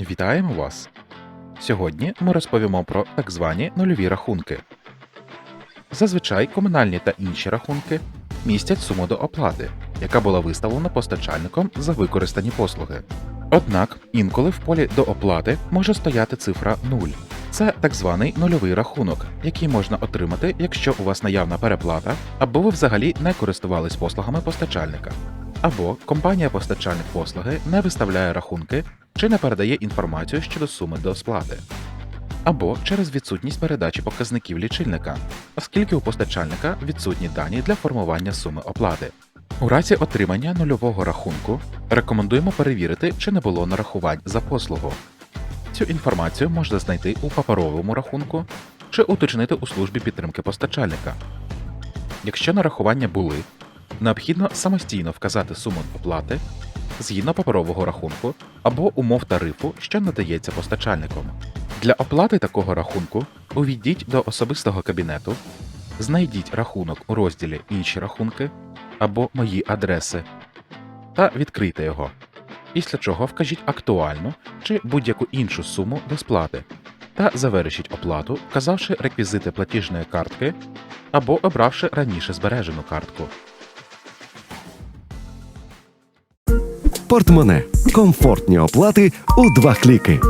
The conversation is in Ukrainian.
Вітаємо вас! Сьогодні ми розповімо про так звані нульові рахунки. Зазвичай комунальні та інші рахунки містять суму до оплати, яка була виставлена постачальником за використані послуги. Однак інколи в полі до оплати може стояти цифра 0. Це так званий нульовий рахунок, який можна отримати, якщо у вас наявна переплата, або ви взагалі не користувались послугами постачальника, або компанія-постачальник послуги не виставляє рахунки чи не передає інформацію щодо суми до сплати, або через відсутність передачі показників лічильника, оскільки у постачальника відсутні дані для формування суми оплати. У разі отримання нульового рахунку рекомендуємо перевірити, чи не було нарахувань за послугу. Цю інформацію можна знайти у паперовому рахунку чи уточнити у службі підтримки постачальника. Якщо нарахування були, необхідно самостійно вказати суму оплати згідно паперового рахунку або умов тарифу, що надається постачальником. Для оплати такого рахунку увійдіть до особистого кабінету, знайдіть рахунок у розділі Інші рахунки або Мої адреси та відкрийте його. Після чого вкажіть актуальну чи будь-яку іншу суму до сплати та завершіть оплату, вказавши реквізити платіжної картки або обравши раніше збережену картку. Портмоне. Комфортні оплати у два кліки.